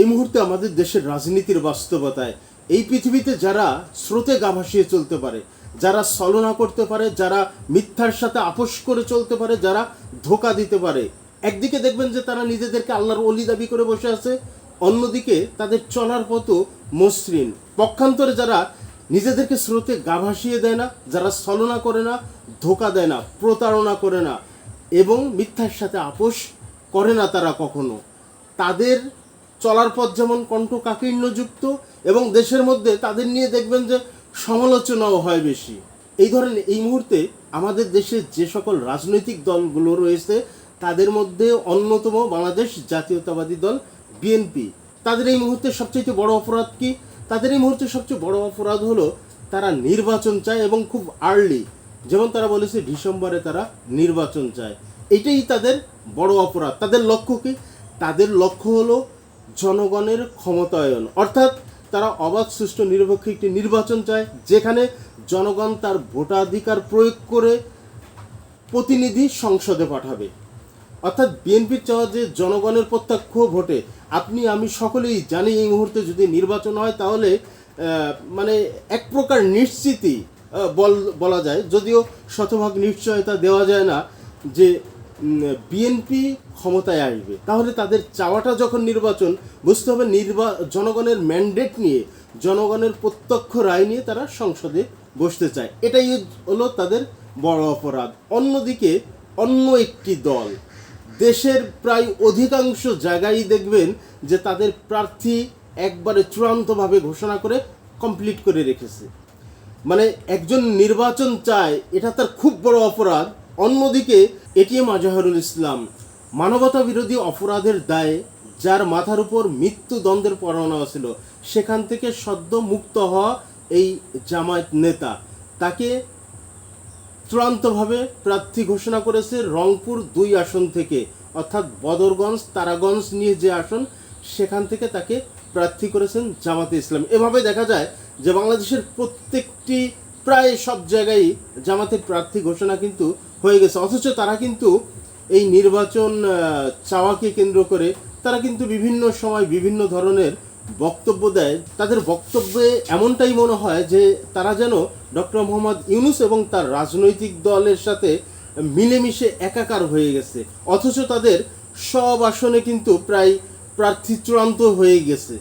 এই মুহূর্তে আমাদের দেশের রাজনীতির বাস্তবতায়, এই পৃথিবীতে যারা স্রোতে গা ভাসিয়ে চলতে পারে, যারা ছলনা করতে পারে, যারা মিথ্যার সাথে আপোষ করে চলতে পারে, যারা ধোকা দিতে পারে, একদিকে দেখবেন যে তারা নিজেদেরকে আল্লাহর অলি দাবি করে বসে আছে, অন্যদিকে তাদের চলার পথও মসৃণ। পক্ষান্তরে যারা নিজেদেরকে স্রোতে গা ভাসিয়ে দেয় না, যারা ছলনা করে না, ধোকা দেয় না, প্রতারণা করে না, এবং মিথ্যার সাথে আপোষ করে না তারা কখনো, তাদের চলার পথ যেমন কণ্ঠকাকীর্ণযুক্ত এবং দেশের মধ্যে তাদের নিয়ে দেখবেন যে সমালোচনাও হয় বেশি। এই ধরনের, এই মুহূর্তে আমাদের দেশে যে সকল রাজনৈতিক দলগুলো রয়েছে, তাদের মধ্যে অন্যতম বাংলাদেশ জাতীয়তাবাদী দল বিএনপি। তাদের এই মুহূর্তে সবচেয়ে বড় অপরাধ কি? তাদের এই মুহূর্তে সবচেয়ে বড় অপরাধ হলো তারা নির্বাচন চায় এবং খুব আর্লি যেমন তারা বলেছে ডিসেম্বরে তারা নির্বাচন চায়। এটাই তাদের বড় অপরাধ। তাদের লক্ষ্য কি? তাদের লক্ষ্য হলো জনগণের ক্ষমতায়ন। অর্থাৎ তারা অবাধ, সুষ্ঠু, নিরপেক্ষ একটি নির্বাচন চায়, যেখানে জনগণ তার ভোটাধিকার প্রয়োগ করে প্রতিনিধি সংসদে পাঠাবে। অর্থাৎ বিএনপির চাওয়া যে জনগণের প্রত্যক্ষ ভোটে, আপনি, আমি সকলেই জানি এই মুহূর্তে যদি নির্বাচন হয়, তাহলে মানে এক প্রকার নিশ্চিতই বল, বলা যায়। যদিও শতভাগ নিশ্চয়তা দেওয়া যায় না যে বিএনপি ক্ষমতায় আসবে। তাহলে তাদের চাওয়াটা যখন নির্বাচন, বুঝতে হবে নির্বা, জনগণের ম্যান্ডেট নিয়ে, জনগণের প্রত্যক্ষ রায় নিয়ে তারা সংসদে বসতে চায়। এটাই হলো তাদের বড় অপরাধ। অন্যদিকে, অন্য একটি দল, দেশের প্রায় অধিকাংশ জায়গায় দেখবেন যে তাদের প্রার্থী একবারে চূড়ান্তভাবে ঘোষণা করে কমপ্লিট করে রেখেছে। মানে একজন নির্বাচন চায়, এটা তার খুব বড় অপরাধ। অন্যদিকে এটিএম আজহারুল ইসলাম মানবতা বিরোধী অপরাধের দায়ে যার মাথার উপর মৃত্যুদণ্ডের পরোয়ানা ছিল, সেখান থেকে সদ্য মুক্ত হওয়া এই জামায়াত নেতা। তাকে চূড়ান্তভাবে প্রার্থী ঘোষণা করেছে রংপুর দুই আসন থেকে, অর্থাৎ বদরগঞ্জ, তারাগঞ্জ নিয়ে যে আসন, সেখান থেকে তাকে প্রার্থী করেছেন জামাতে ইসলাম। এভাবে দেখা যায় যে বাংলাদেশের প্রত্যেকটি, প্রায় সব জায়গায় জামাতের প্রার্থী ঘোষণা কিন্তু হয়ে গেছে। অথচ তারা কিন্তু এই নির্বাচন চাওয়াকে কেন্দ্র করে তারা কিন্তু বিভিন্ন সময় বিভিন্ন ধরনের বক্তব্য দেয়। তাদের বক্তব্যে এমনটাই মনে হয় যে তারা যেন ডক্টর মোহাম্মদ ইউনুস এবং তার রাজনৈতিক দলের সাথে মিলেমিশে একাকার হয়ে গেছে। অথচ তাদের সব আসনে কিন্তু প্রায় প্রার্থী চূড়ান্ত হয়ে গেছে।